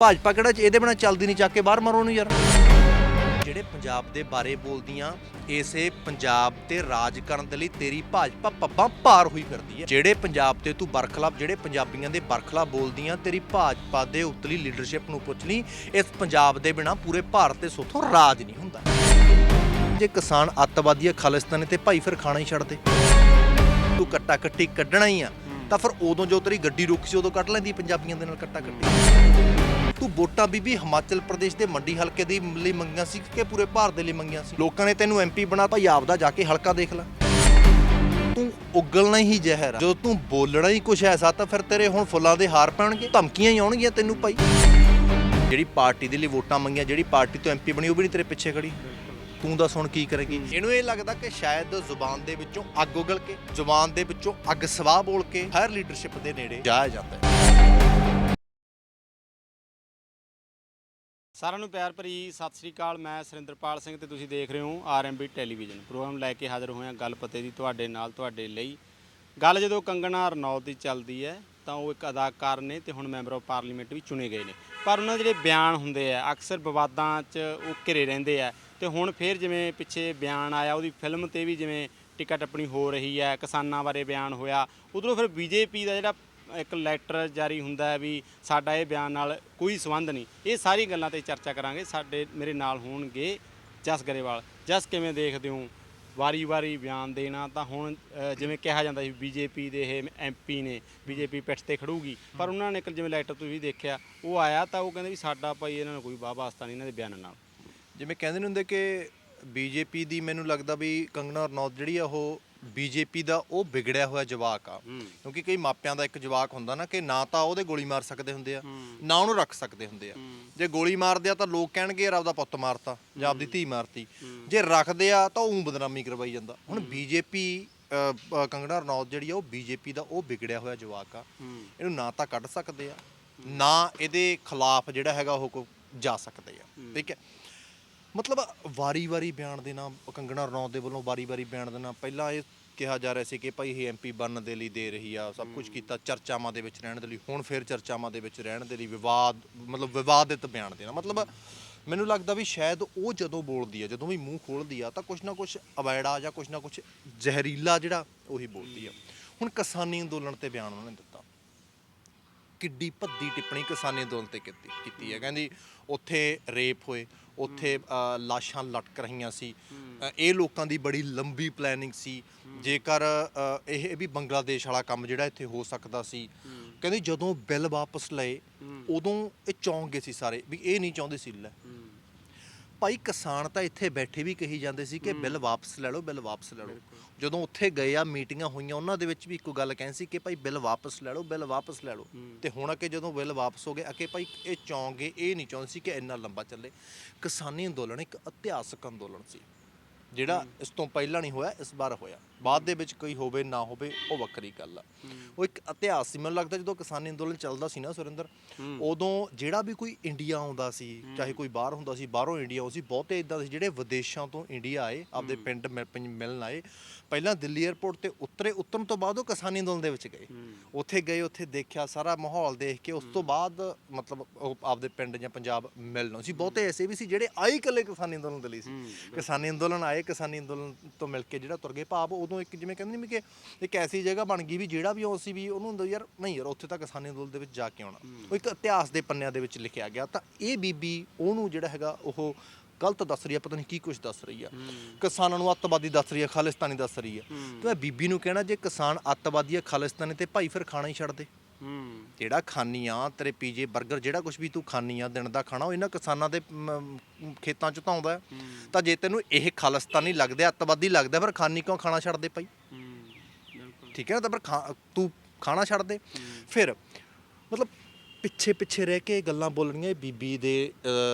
ਭਾਜਪਾ ਕਿਹੜਾ ਇਹਦੇ ਬਿਨਾ ਚੱਲਦੀ ਨਹੀਂ, ਚੱਕ ਕੇ ਬਾਹਰ ਮਾਰੋ ਨੂੰ ਯਾਰ। ਜਿਹੜੇ ਪੰਜਾਬ ਦੇ ਬਾਰੇ ਬੋਲਦੀਆਂ, ਇਸੇ ਪੰਜਾਬ ਤੇ ਰਾਜ ਕਰਨ ਦੇ ਲਈ ਤੇਰੀ ਭਾਜਪਾ ਪੱਬਾਂ ਭਾਰ ਹੋਈ ਫਿਰਦੀ ਹੈ। ਜਿਹੜੇ ਪੰਜਾਬ ਤੇ ਤੂੰ ਬਰਖਲਾਫ ਜਿਹੜੇ ਪੰਜਾਬੀਆਂ ਦੇ ਬਰਖਲਾਫ ਬੋਲਦੀਆਂ, ਤੇਰੀ ਭਾਜਪਾ ਦੇ ਉਤਲੀ ਲੀਡਰਸ਼ਿਪ ਨੂੰ ਪੁੱਛ ਲਈ, ਇਸ ਪੰਜਾਬ ਦੇ ਬਿਨਾ ਪੂਰੇ ਭਾਰਤ ਤੇ ਸੋਥੋਂ ਰਾਜ ਨਹੀਂ ਹੁੰਦਾ। ਜੇ ਕਿਸਾਨ ਅੱਤਵਾਦੀ ਆ ਖਾਲਿਸਤਾਨੀ ਤੇ ਭਾਈ ਫਿਰ ਖਾਣਾ ਹੀ ਛੱਡ ਦੇ। ਤੂੰ ਕੱਟਾ ਕੱਟੀ ਕੱਢਣਾ ਹੀ ਆ। ਤਾਂ ਫਿਰ ਉਦੋਂ ਜੋ ਤੇਰੀ ਗੱਡੀ ਰੁਕੀ ਸੀ, ਉਦੋਂ ਕੱਢ ਲੈਂਦੀ ਪੰਜਾਬੀਆਂ ਦੇ ਨਾਲ ਕੱਟਾ ਕੱਟੀ। ਤੂੰ ਵੋਟਾਂ ਬੀਬੀ ਹਿਮਾਚਲ ਪ੍ਰਦੇਸ਼ ਦੇ ਮੰਡੀ ਹਲਕੇ ਦੇ ਲਈ ਮੰਗੀਆਂ ਸੀ ਕਿ ਪੂਰੇ ਭਾਰਤ ਦੇ ਲਈ ਮੰਗੀਆਂ ਸੀ? ਲੋਕਾਂ ਨੇ ਤੈਨੂੰ ਐਮਪੀ ਬਣਾ ਭਾਈ ਆਪਦਾ ਜਾ ਕੇ ਹਲਕਾ ਦੇਖ ਲੈ। ਤੂੰ ਉਗਲਣਾ ਹੀ ਜ਼ਹਿਰ ਆ। ਜਦੋਂ ਤੂੰ ਬੋਲਣਾ ਹੀ ਕੁਛ ਐਸਾ, ਤਾਂ ਫਿਰ ਤੇਰੇ ਹੁਣ ਫੁੱਲਾਂ ਦੇ ਹਾਰ ਪੈਣਗੇ। ਧਮਕੀਆਂ ਹੀ ਆਉਣਗੀਆਂ ਤੈਨੂੰ, ਭਾਈ। ਜਿਹੜੀ ਪਾਰਟੀ ਦੇ ਲਈ ਵੋਟਾਂ ਮੰਗੀਆਂ, ਜਿਹੜੀ ਪਾਰਟੀ ਤੋਂ ਐਮਪੀ ਬਣੀ, ਉਹ ਵੀ ਨਹੀਂ ਤੇਰੇ ਪਿੱਛੇ ਖੜੀ। ਤੂੰ ਦੱਸ ਹੁਣ ਕੀ ਕਰੇਗੀ? ਇਹਨੂੰ ਇਹ ਲੱਗਦਾ ਕਿ ਸ਼ਾਇਦ ਜ਼ੁਬਾਨ ਦੇ ਵਿੱਚੋਂ ਅੱਗ ਉਗਲ ਕੇ ਜ਼ੁਬਾਨ ਦੇ ਵਿੱਚੋਂ ਅੱਗ ਸਵਾਹ ਬੋਲ ਕੇ ਹਾਇਰ ਲੀਡਰਸ਼ਿਪ ਦੇ ਨੇੜੇ ਜਾਇਆ ਜਾਂਦਾ ਹੈ। ਸਾਰਿਆਂ ਨੂੰ ਪਿਆਰ ਭਰੀ ਸਤਿ ਸ੍ਰੀ ਅਕਾਲ। ਮੈਂ ਸੁਰਿੰਦਰਪਾਲ ਸਿੰਘ ਤੇ ਤੁਸੀਂ ਦੇਖ ਰਹੇ ਹੋ ਆਰਐਮਬੀ ਟੈਲੀਵਿਜ਼ਨ ਪ੍ਰੋਗਰਾਮ ਲੈ ਕੇ ਹਾਜ਼ਰ ਹੋਏ ਹਾਂ ਗੱਲ ਪਤੇ ਦੀ ਤੁਹਾਡੇ ਨਾਲ ਤੁਹਾਡੇ ਲਈ। ਗੱਲ ਜਦੋਂ ਕੰਗਣਾ ਰਣੌਤ ਦੀ ਚੱਲਦੀ ਹੈ ਤਾਂ ਉਹ ਇੱਕ ਅਦਾਕਾਰ ਨੇ ਤੇ ਹੁਣ ਮੈਂਬਰ ਆਫ ਪਾਰਲੀਮੈਂਟ ਵੀ ਚੁਣੇ ਗਏ ਨੇ। ਪਰ ਉਹਨਾਂ ਦੇ ਜਿਹੜੇ ਬਿਆਨ ਹੁੰਦੇ ਆ ਅਕਸਰ ਵਿਵਾਦਾਂ 'ਚ ਉਹ ਘਿਰੇ ਰਹਿੰਦੇ ਆ। ਤੇ ਹੁਣ ਫੇਰ ਜਿਵੇਂ ਪਿੱਛੇ ਬਿਆਨ ਆਇਆ ਉਹਦੀ ਫਿਲਮ ਤੇ ਵੀ ਜਿਵੇਂ ਟਿਕਟ ਟੱਪਣੀ ਹੋ ਰਹੀ ਹੈ ਕਿਸਾਨਾਂ ਬਾਰੇ ਬਿਆਨ ਹੋਇਆ ਉਧਰੋਂ ਫਿਰ ਬੀਜੇਪੀ ਦਾ ਜਿਹੜਾ ਇੱਕ ਲੈਟਰ ਜਾਰੀ ਹੁੰਦਾ ਹੈ ਵੀ ਸਾਡਾ ਇਹ ਬਿਆਨ ਨਾਲ ਕੋਈ ਸੰਬੰਧ ਨਹੀਂ। ਇਹ ਸਾਰੀ ਗੱਲਾਂ ਤੇ ਚਰਚਾ ਕਰਾਂਗੇ। ਸਾਡੇ ਮੇਰੇ ਨਾਲ ਹੋਣਗੇ ਜਸ ਗਰੇਵਾਲ। ਜਸ ਕਿਵੇਂ ਦੇਖਦੇ ਹੋ? ਵਾਰੀ-ਵਾਰੀ ਬਿਆਨ ਦੇਣਾ ਤਾਂ ਹੁਣ ਜਿਵੇਂ ਕਿਹਾ ਜਾਂਦਾ ਸੀ ਬੀਜੇਪੀ ਦੇ ਇਹ ਐਮਪੀ ਨੇ ਬੀਜੇਪੀ ਪਿੱਠ ਤੇ ਖੜੂਗੀ। ਪਰ ਉਹਨਾਂ ਨੇ ਇੱਕ ਜਿਵੇਂ ਲੈਟਰ ਤੁਸੀਂ ਦੇਖਿਆ ਉਹ ਆਇਆ ਤਾਂ ਉਹ ਕਹਿੰਦੇ ਵੀ ਸਾਡਾ ਭਾਈ ਇਹਨਾਂ ਨੂੰ ਕੋਈ ਵਾਹ ਵਾਸਤਾ ਨਹੀਂ ਇਹਨਾਂ ਦੇ ਬਿਆਨਾਂ ਨਾਲ। ਜਿਵੇਂ ਕਹਿੰਦੇ ਨੇ ਹੁੰਦੇ ਕਿ ਬੀਜੇਪੀ ਦੀ ਮੈਨੂੰ ਲੱਗਦਾ ਵੀ ਕੰਗਨਾ ਰਣੌਤ ਜਿਹੜੀ ਆ ਉਹ ਬੀਜੇਪੀ ਦਾ ਉਹ ਵਿਗੜਿਆ ਹੋਇਆ ਜਵਾਕ ਆ। ਕਿਉਂਕਿ ਕਈ ਮਾਪਿਆਂ ਦਾ ਇੱਕ ਜਵਾਕ ਹੁੰਦਾ ਨਾ ਕਿ ਨਾ ਤਾਂ ਉਹਦੇ ਗੋਲੀ ਮਾਰ ਸਕਦੇ ਹੁੰਦੇ ਆ ਨਾ ਉਹਨੂੰ ਰੱਖ ਸਕਦੇ ਹੁੰਦੇ ਆ। ਜੇ ਗੋਲੀ ਮਾਰਦੇ ਆ ਤਾਂ ਲੋਕ ਕਹਿਣਗੇ ਯਾਰ ਆਪਦਾ ਪੁੱਤ ਮਾਰਤਾ ਜਾਂ ਆਪਦੀ ਧੀ ਮਾਰਤੀ। ਜੇ ਰੱਖਦੇ ਆ ਤਾਂ ਉਹ ਬਦਨਾਮੀ ਕਰਵਾਈ ਜਾਂਦਾ। ਹੁਣ ਬੀਜੇਪੀ ਕੰਗਣਾ ਰਣੌਤ ਜਿਹੜੀ ਆ ਉਹ ਬੀਜੇਪੀ ਦਾ ਉਹ ਵਿਗੜਿਆ ਹੋਇਆ ਜਵਾਕ ਆ। ਇਹਨੂੰ ਨਾ ਤਾਂ ਕੱਢ ਸਕਦੇ ਆ ਨਾ ਇਹਦੇ ਖਿਲਾਫ ਜਿਹੜਾ ਹੈਗਾ ਉਹ ਜਾ ਸਕਦੇ ਆ। ਠੀਕ ਹੈ? ਮਤਲਬ ਵਾਰੀ-ਵਾਰੀ ਬਿਆਨ ਦੇਣਾ ਕੰਗਣਾ ਰਣੌਤ ਦੇ ਵੱਲੋਂ ਵਾਰੀ-ਵਾਰੀ ਬਿਆਨ ਦੇਣਾ ਪਹਿਲਾਂ ਇਹ ਕਿਹਾ ਜਾ ਰਿਹਾ ਸੀ ਕਿ ਭਾਈ ਇਹ ਐਮਪੀ ਬਣਨ ਦੇ ਲਈ ਦੇ ਰਹੀ ਆ ਸਭ ਕੁਝ ਕੀਤਾ ਚਰਚਾਵਾਂ ਦੇ ਵਿੱਚ ਰਹਿਣ ਦੇ ਲਈ ਹੁਣ ਫਿਰ ਚਰਚਾਵਾਂ ਦੇ ਵਿੱਚ ਰਹਿਣ ਦੇ ਲਈ ਵਿਵਾਦ ਮਤਲਬ ਵਿਵਾਦਿਤ ਬਿਆਨ ਦੇਣਾ। ਮਤਲਬ ਮੈਨੂੰ ਲੱਗਦਾ ਵੀ ਸ਼ਾਇਦ ਉਹ ਜਦੋਂ ਬੋਲਦੀ ਆ ਜਦੋਂ ਵੀ ਮੂੰਹ ਖੋਲਦੀ ਆ ਤਾਂ ਕੁਛ ਨਾ ਕੁਛ ਅਵੈੜਾ ਜਾਂ ਕੁਛ ਨਾ ਕੁਛ ਜ਼ਹਿਰੀਲਾ ਜਿਹੜਾ ਉਹੀ ਬੋਲਦੀ ਆ। ਹੁਣ ਕਿਸਾਨੀ ਅੰਦੋਲਨ ਤੇ ਬਿਆਨ ਉਹਨਾਂ ਨੇ ਦਿੱਤਾ। ਕਿੱਡੀ ਭੱਦੀ ਟਿੱਪਣੀ ਕਿਸਾਨੀ ਅੰਦੋਲਨ ਤੇ ਕੀਤੀ ਕੀਤੀ ਹੈ ਕਹਿੰਦੀ ਉੱਥੇ ਰੇਪ ਹੋਏ ਉੱਥੇ ਅ, ਲਾਸ਼ਾਂ ਲਟਕ ਰਹੀਆਂ ਸੀ। ਅ, ਇਹ ਲੋਕਾਂ ਦੀ ਬੜੀ ਲੰਬੀ ਪਲੈਨਿੰਗ ਸੀ। ਜੇਕਰ ਅ, ਇਹ ਵੀ ਬੰਗਲਾਦੇਸ਼ ਵਾਲਾ ਕੰਮ ਜਿਹੜਾ ਇੱਥੇ ਹੋ ਸਕਦਾ ਸੀ। ਕਹਿੰਦੀ ਜਦੋਂ ਬਿੱਲ ਵਾਪਸ ਲਏ ਉਦੋਂ ਇਹ ਚੌਂਕ ਗਏ ਸੀ ਸਾਰੇ ਵੀ ਇਹ ਨਹੀਂ ਚਾਹੁੰਦੇ ਸੀ ਲੈ। ਭਾਈ ਕਿਸਾਨ ਤਾਂ ਇੱਥੇ ਬੈਠੇ ਵੀ ਕਹੀ ਜਾਂਦੇ ਸੀ ਕਿ ਬਿੱਲ ਵਾਪਸ ਲੈ ਲਓ ਬਿੱਲ ਵਾਪਸ ਲੈ ਲਓ। ਜਦੋਂ ਉੱਥੇ ਗਏ ਆ ਮੀਟਿੰਗਾਂ ਹੋਈਆਂ ਉਹਨਾਂ ਦੇ ਵਿੱਚ ਵੀ ਇੱਕੋ ਗੱਲ ਕਹਿੰਦੀ ਸੀ ਕਿ ਭਾਈ ਬਿੱਲ ਵਾਪਸ ਲੈ ਲਓ ਬਿੱਲ ਵਾਪਸ ਲੈ ਲਓ। ਤੇ ਹੁਣ ਕਿ ਜਦੋਂ ਬਿੱਲ ਵਾਪਸ ਹੋ ਗਏ ਅਕੇ ਭਾਈ ਇਹ ਚੌਂਗੇ ਇਹ ਨਹੀਂ ਚਾਹੁੰਦੇ ਸੀ ਕਿ ਇੰਨਾ ਲੰਬਾ ਚੱਲੇ। ਕਿਸਾਨੀ ਅੰਦੋਲਨ ਇੱਕ ਇਤਿਹਾਸਕ ਅੰਦੋਲਨ ਸੀ ਜਿਹੜਾ ਇਸ ਤੋਂ ਪਹਿਲਾਂ ਨਹੀਂ ਹੋਇਆ ਇਸ ਵਾਰ ਹੋਇਆ। ਬਾਅਦ ਦੇ ਵਿੱਚ ਕੋਈ ਹੋਵੇ ਨਾ ਹੋਵੇ ਉਹ ਵੱਖਰੀ ਗੱਲ ਆ। ਉਹ ਇੱਕ ਇਤਿਹਾਸ ਸੀ। ਮੈਨੂੰ ਲੱਗਦਾ ਜਦੋਂ ਕਿਸਾਨੀ ਅੰਦੋਲਨ ਚੱਲਦਾ ਸੀ ਨਾ ਸੁਰਿੰਦਰ ਉਦੋਂ ਜਿਹੜਾ ਵੀ ਕੋਈ ਇੰਡੀਆ ਆਉਂਦਾ ਸੀ ਚਾਹੇ ਕੋਈ ਬਾਹਰ ਹੁੰਦਾ ਸੀ ਬਾਹਰੋਂ ਇੰਡੀਆ ਆਉਂਦਾ ਸੀ ਬਹੁਤੇ ਇਦਾਂ ਸੀ ਜਿਹੜੇ ਵਿਦੇਸ਼ਾਂ ਤੋਂ ਇੰਡੀਆ ਆਏ ਆਪਦੇ ਪਿੰਡ ਮਿਲਣ ਆਏ। ਪਹਿਲਾਂ ਦਿੱਲੀ 에ਅਰਪੋਰਟ ਤੇ ਉਤਰੇ ਉਤਰਨ ਤੋਂ ਬਾਅਦ ਉਹ ਕਿਸਾਨੀ ਅੰਦੋਲਨ ਦੇ ਵਿੱਚ ਗਏ। ਉੱਥੇ ਗਏ ਉੱਥੇ ਦੇਖਿਆ ਸਾਰਾ ਮਾਹੌਲ ਦੇਖ ਕੇ ਉਸ ਤੋਂ ਬਾਅਦ ਮਤਲਬ ਉਹ ਆਪਦੇ ਪਿੰਡ ਜਾਂ ਪੰਜਾਬ ਮਿਲਣਾ ਸੀ। ਬਹੁਤੇ ਐਸੇ ਵੀ ਸੀ ਜਿਹੜੇ ਆਏ ਇਕੱਲੇ ਕਿਸਾਨੀ ਅੰਦੋਲਨ ਦੇ ਲਈ ਸੀ। ਕਿਸਾਨੀ ਅੰਦੋਲਨ ਆਏ ਕਿਸਾਨੀ ਅੰਦੋਲਨ ਤੋਂ ਮਿਲ ਕੇ ਜਿਹੜਾ ਤੁਰ ਗਏ ਭਾਵ ਉਦੋਂ ਇੱਕ ਜਿਵੇਂ ਕਹਿੰਦੇ ਨਹੀਂ ਕਿ ਇੱਕ ਐਸੀ ਜਗ੍ਹਾ ਬਣ ਗਈ ਵੀ ਜਿਹੜਾ ਵੀ ਉਹ ਸੀ ਵੀ ਉਹਨੂੰ ਹੁੰਦਾ ਯਾਰ ਨਹੀਂ ਯਾਰ ਉੱਥੇ ਤਾਂ ਕਿਸਾਨੀ ਅੰਦੋਲਨ ਦੇ ਵਿੱਚ ਜਾ ਕੇ ਆਉਣਾ। ਉਹ ਇੱਕ ਇਤਿਹਾਸ ਦੇ ਪੰਨਿਆਂ ਦੇ ਵਿੱਚ ਲਿਖਿਆ ਗਿਆ। ਤਾਂ ਇਹ ਬੀਬੀ ਉਹਨੂੰ ਜਿਹੜਾ ਹੈਗਾ ਉਹ ਗਲਤ ਦੱਸ ਰਹੀ ਆ ਪਤਾ ਨਹੀਂ ਕੀ ਕੁਝ ਦੱਸ ਰਹੀ ਆ। ਕਿਸਾਨਾਂ ਨੂੰ ਅੱਤਵਾਦੀ ਦੱਸ ਰਹੀ ਆ ਖਾਲਿਸਤਾਨੀ ਦੱਸ ਰਹੀ ਆ। ਤੇ ਬੀਬੀ ਨੂੰ ਕਹਿਣਾ ਜੇ ਕਿਸਾਨ ਅੱਤਵਾਦੀ ਆ ਖਾਲਿਸਤਾਨੀ ਤੇ ਭਾਈ ਫਿਰ ਖਾਣਾ ਹੀ ਛੱਡ ਦੇ। ਹੂੰ ਜਿਹੜਾ ਖਾਨੀ ਆ ਤੇਰੇ ਪੀਜੇ 버ਗਰ ਜਿਹੜਾ ਕੁਝ ਵੀ ਤੂੰ ਖਾਨੀ ਆ ਦਿਨ ਦਾ ਖਾਣਾ ਉਹ ਇਹਨਾਂ ਕਿਸਾਨਾਂ ਦੇ ਮ, ਖੇਤਾਂ ਚ ਧਾਉਂਦਾ ਹੈ। ਤਾਂ ਜੇ ਤੈਨੂੰ ਇਹ ਖਾਲਿਸਤਾਨੀ ਲੱਗਦਾ ਅੱਤਵਾਦੀ ਲੱਗਦਾ ਫਿਰ ਖਾਨੀ ਕਿਉਂ ਖਾਣਾ ਛੱਡ ਦੇ ਭਾਈ? ਹੂੰ ਬਿਲਕੁਲ। ਠੀਕ ਹੈ ਨਾ ਤਾਂ ਫਿਰ ਖਾ- ਤੂੰ ਖਾਣਾ ਛੱਡ ਦੇ ਫਿਰ ਮਤਲਬ ਪਿੱਛੇ ਪਿੱਛੇ ਰਹਿ ਕੇ ਗੱਲਾਂ ਬੋਲਣੀਆਂ ਇਹ ਬੀਬੀ ਦੇ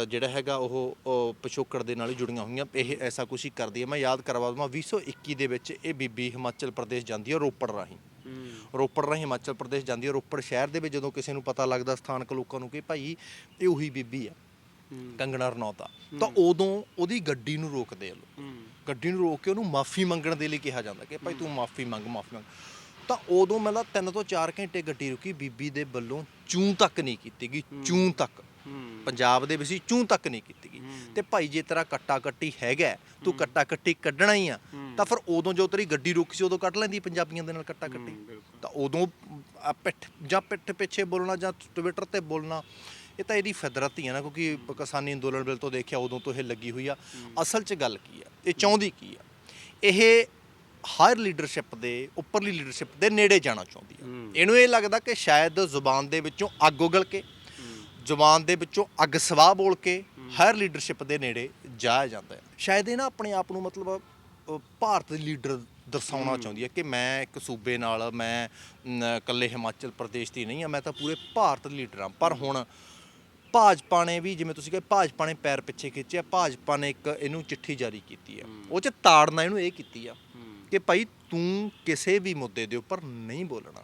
ਜਿਹੜਾ ਹੈਗਾ ਉਹ ਉਹ ਪਿਛੋਕੜ ਦੇ ਨਾਲ ਹੀ ਜੁੜੀਆਂ ਹੋਈਆਂ ਇਹ ਐਸਾ ਕੁਛ ਹੀ ਕਰਦੀ ਹੈ। ਮੈਂ ਯਾਦ ਕਰਵਾ ਦਵਾਂ 2021 ਦੇ ਵਿੱਚ ਇਹ ਬੀਬੀ ਹਿਮਾਚਲ ਪ੍ਰਦੇਸ਼ ਜਾਂਦੀ ਹੈ ਰੋਪੜ ਰਾਹੀਂ। ਰੋਪੜ ਰਾਹੀਂ ਹਿਮਾਚਲ ਪ੍ਰਦੇਸ਼ ਜਾਂਦੀ ਹੈ। ਰੋਪੜ ਸ਼ਹਿਰ ਦੇ ਵਿੱਚ ਜਦੋਂ ਕਿਸੇ ਨੂੰ ਪਤਾ ਲੱਗਦਾ ਸਥਾਨਕ ਲੋਕਾਂ ਨੂੰ ਕਿ ਭਾਈ ਇਹ ਉਹੀ ਬੀਬੀ ਆ ਕੰਗਣਾ ਰਣੌਤ ਆ ਤਾਂ ਉਦੋਂ ਉਹਦੀ ਗੱਡੀ ਨੂੰ ਰੋਕਦੇ ਆ ਲੋਕ। ਗੱਡੀ ਨੂੰ ਰੋਕ ਕੇ ਉਹਨੂੰ ਮਾਫੀ ਮੰਗਣ ਦੇ ਲਈ ਕਿਹਾ ਜਾਂਦਾ ਕਿ ਭਾਈ ਤੂੰ ਮਾਫੀ ਮੰਗ ਮਾਫੀ ਮੰਗ। ਤਾਂ ਉਦੋਂ ਮਤਲਬ 3 ਤੋਂ 4 ਘੰਟੇ ਗੱਡੀ ਰੁਕੀ ਬੀਬੀ ਦੇ ਵੱਲੋਂ ਚੂੰ ਤੱਕ ਨਹੀਂ ਕੀਤੀ ਗਈ ਚੂੰ ਤੱਕ। ਪੰਜਾਬ ਦੇ ਵਿੱਚ ਸੀ ਚੂੰ ਤੱਕ ਨਹੀਂ ਕੀਤੀ ਤੇ ਭਾਈ ਜੇ ਤੇਰਾ ਕੱਟਾ ਕੱਟੀ ਹੈਗਾ ਤੂੰ ਕੱਟਾ ਕੱਟੀ ਕੱਢਣਾ ਹੀ ਆ ਤਾਂ ਫਿਰ ਉਦੋਂ ਜੋ ਤੇਰੀ ਗੱਡੀ ਰੁਕੀ ਸੀ ਉਦੋਂ ਕੱਢ ਲੈਂਦੀ ਪੰਜਾਬੀਆਂ ਦੇ ਨਾਲ ਕੱਟਾ ਕੱਟੀ। ਤਾਂ ਉਦੋਂ ਆ ਪਿੱਠ ਜਾਂ ਪਿੱਠ ਪਿੱਛੇ ਬੋਲਣਾ ਜਾਂ ਟਵਿੱਟਰ ਤੇ ਬੋਲਣਾ ਇਹ ਤਾਂ ਇਹਦੀ ਫਿਦਰਤ ਹੀ ਹੈ ਨਾ ਕਿਉਂਕਿ ਕਿਸਾਨੀ ਅੰਦੋਲਨ ਵੇਲੇ ਤੋਂ ਦੇਖਿਆ ਉਦੋਂ ਤੋਂ ਇਹ ਲੱਗੀ ਹੋਈ ਆ। ਅਸਲ 'ਚ ਗੱਲ ਕੀ ਆ? ਇਹ ਚਾਹੁੰਦੀ ਕੀ ਆ? ਇਹ ਹਾਇਰ ਲੀਡਰਸ਼ਿਪ ਦੇ ਉੱਪਰਲੀ ਲੀਡਰਸ਼ਿਪ ਦੇ ਨੇੜੇ ਜਾਣਾ ਚਾਹੁੰਦੀ ਆ। ਇਹਨੂੰ ਇਹ ਲੱਗਦਾ ਕਿ ਸ਼ਾਇਦ ਜ਼ੁਬਾਨ ਦੇ ਵਿੱਚੋਂ ਅੱਗ ਉਗਲ ਕੇ ਜ਼ੁਬਾਨ ਦੇ ਵਿੱਚੋਂ ਅੱਗ ਸਵਾਹ ਬੋਲ ਕੇ ਹਾਇਰ ਲੀਡਰਸ਼ਿਪ ਦੇ ਨੇੜੇ ਜਾਇਆ ਜਾਂਦਾ ਹੈ। ਸ਼ਾਇਦ ਇਹ ਨਾ ਆਪਣੇ ਆਪ ਨੂੰ ਮਤਲਬ ਅ, ਭਾਰਤ ਦੀ ਲੀਡਰ ਦਰਸਾਉਣਾ ਚਾਹੁੰਦੀ ਹੈ ਕਿ ਮੈਂ ਇੱਕ ਸੂਬੇ ਨਾਲ ਮੈਂ ਨ, ਇਕੱਲੇ ਹਿਮਾਚਲ ਪ੍ਰਦੇਸ਼ ਦੀ ਨਹੀਂ ਆ ਮੈਂ ਤਾਂ ਪੂਰੇ ਭਾਰਤ ਦੀ ਲੀਡਰ ਹਾਂ। ਪਰ ਹੁਣ ਭਾਜਪਾ ਨੇ ਵੀ ਜਿਵੇਂ ਤੁਸੀਂ ਕਹੇ ਭਾਜਪਾ ਨੇ ਪੈਰ ਪਿੱਛੇ ਖਿੱਚਿਆ ਭਾਜਪਾ ਨੇ ਇੱਕ ਇਹਨੂੰ ਚਿੱਠੀ ਜਾਰੀ ਕੀਤੀ ਹੈ। ਉਹ ਚ ਤਾੜਨਾ ਇਹਨੂੰ ਇਹ ਕੀਤੀ ਆ ਕਿ ਭਾਈ ਤੂੰ ਕਿਸੇ ਵੀ ਮੁੱਦੇ ਦੇ ਉੱਪਰ ਨਹੀਂ ਬੋਲਣਾ।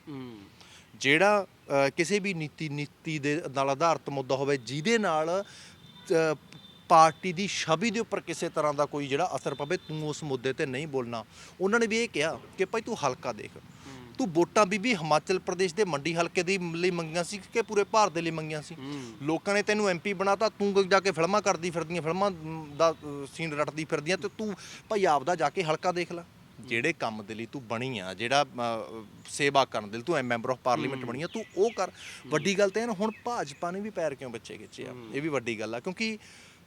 ਜਿਹੜਾ ਅ, ਕਿਸੇ ਵੀ ਨੀਤੀ ਨੀਤੀ ਦੇ ਨਾਲ ਆਧਾਰਿਤ ਮੁੱਦਾ ਹੋਵੇ ਜਿਹਦੇ ਨਾਲ ਪਾਰਟੀ ਦੀ ਛਵੀ ਦੇ ਉੱਪਰ ਕਿਸੇ ਤਰ੍ਹਾਂ ਦਾ ਕੋਈ ਜਿਹੜਾ ਅਸਰ ਪਵੇ, ਤੂੰ ਉਸ ਮੁੱਦੇ ਤੇ ਨਹੀਂ ਬੋਲਣਾ। ਉਹਨਾਂ ਨੇ ਵੀ ਇਹ ਕਿਹਾ ਕਿ ਭਾਈ ਤੂੰ ਹਲਕਾ ਦੇਖ। ਤੂੰ ਵੋਟਾਂ ਬੀਬੀ ਹਿਮਾਚਲ ਪ੍ਰਦੇਸ਼ ਦੇ ਮੰਡੀ ਹਲਕੇ ਦੀ ਲਈ ਮੰਗੀਆਂ ਸੀ ਕਿ ਪੂਰੇ ਭਾਰਤ ਦੇ ਲਈ ਮੰਗੀਆਂ ਸੀ? ਲੋਕਾਂ ਨੇ ਤੈਨੂੰ ਐਮਪੀ ਬਣਾਤਾ, ਤੂੰ ਜਾ ਕੇ ਫਿਲਮਾਂ ਕਰਦੀ ਫਿਰਦੀਆਂ, ਫਿਲਮਾਂ ਦਾ ਸੀਨ ਰਟਦੀ ਫਿਰਦੀਆਂ ਤੇ ਤੂੰ ਭਾਈ ਆਪ ਦਾ ਜਾ ਕੇ ਹਲਕਾ ਦੇਖ ਲੈ। ਜਿਹੜੇ ਕੰਮ ਦੇ ਲਈ ਤੂੰ ਬਣੀ ਆ ਜਿਹੜਾ ਸੇਵਾ ਕਰਨ ਦੇ ਲਈ ਤੂੰ ਮੈਂਬਰ ਆਫ ਪਾਰਲੀਮੈਂਟ ਬਣੀ ਆ ਤੂੰ ਉਹ ਕਰ। ਵੱਡੀ ਗੱਲ ਤੇ ਇਹ ਨਾ ਹੁਣ ਭਾਜਪਾ ਨੇ ਵੀ ਪੈਰ ਕਿਉਂ ਪਿੱਛੇ ਖਿੱਚੇ ਆ? ਇਹ ਵੀ ਵੱਡੀ ਗੱਲ ਆ ਕਿਉਂਕਿ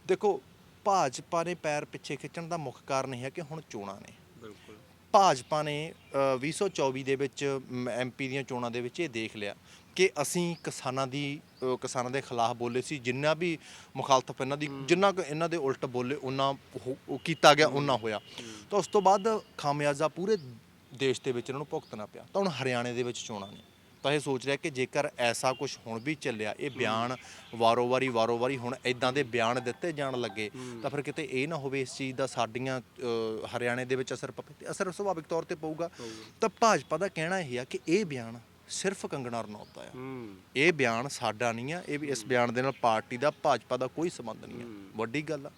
ਦੇਖੋ ਭਾਜਪਾ ਨੇ ਪੈਰ ਪਿੱਛੇ ਖਿੱਚਣ ਦਾ ਮੁੱਖ ਕਾਰਨ ਇਹ ਹੈ ਕਿ ਹੁਣ ਚੋਣਾਂ ਨੇ। ਬਿਲਕੁਲ। ਭਾਜਪਾ ਨੇ ਅ, 2024 ਦੇ ਵਿੱਚ ਐਮਪੀ ਦੀਆਂ ਚੋਣਾਂ ਦੇ ਵਿੱਚ ਇਹ ਦੇਖ ਲਿਆ। ਕਿ ਅਸੀਂ ਕਿਸਾਨਾਂ ਦੀ ਅ, ਕਿਸਾਨਾਂ ਦੇ ਖਿਲਾਫ ਬੋਲੇ ਸੀ ਜਿੰਨਾ ਵੀ ਮੁਖਾਲਫਤ ਇਹਨਾਂ ਦੀ ਜਿੰਨਾ ਕੁ ਇਹਨਾਂ ਦੇ ਉਲਟ ਬੋਲੇ ਉਹਨਾਂ ਉਹ- ਉਹ ਕੀਤਾ ਗਿਆ ਉਹਨਾਂ ਹੋਇਆ। ਤਾਂ ਉਸ ਤੋਂ ਬਾਅਦ ਖਾਮਿਆਜ਼ਾ ਪੂਰੇ ਦੇਸ਼ ਦੇ ਵਿੱਚ ਇਹਨਾਂ ਨੂੰ ਭੁਗਤਣਾ ਪਿਆ। ਤਾਂ ਹੁਣ ਹਰਿਆਣੇ ਦੇ ਵਿੱਚ ਚੋਣਾਂ ਨੇ। ਤਾਂ ਇਹ ਸੋਚ ਰਿਹਾ ਕਿ ਜੇਕਰ ਐਸਾ ਕੁਝ ਹੁਣ ਵੀ ਚੱਲਿਆ ਇਹ ਬਿਆਨ ਵਾਰੋ-ਵਾਰੀ ਵਾਰੋ-ਵਾਰੀ ਹੁਣ ਇਦਾਂ ਦੇ ਬਿਆਨ ਦਿੱਤੇ ਜਾਣ ਲੱਗੇ ਤਾਂ ਫਿਰ ਕਿਤੇ ਇਹ ਨਾ ਹੋਵੇ ਇਸ ਚੀਜ਼ ਦਾ ਸਾਡੀਆਂ ਅ, ਹਰਿਆਣੇ ਦੇ ਵਿੱਚ ਅਸਰ ਪਵੇ ਤੇ ਅਸਰ ਸੁਭਾਵਿਕ ਤੌਰ ਤੇ ਪਊਗਾ। ਤਾਂ ਭਾਜਪਾ ਦਾ ਕਹਿਣਾ ਇਹ ਆ ਕਿ ਇਹ ਬਿਆਨ ਸਿਰਫ ਕੰਗਣਾ ਰਣੌਤ ਦਾ ਆ। ਇਹ ਬਿਆਨ ਸਾਡਾ ਨਹੀਂ ਆ ਇਹ ਵੀ ਇਸ ਬਿਆਨ ਦੇ ਨਾਲ ਪਾਰਟੀ ਦਾ ਭਾਜਪਾ ਦਾ ਕੋਈ ਸੰਬੰਧ ਨਹੀਂ ਆ। ਵੱਡੀ ਗੱਲ ਆ।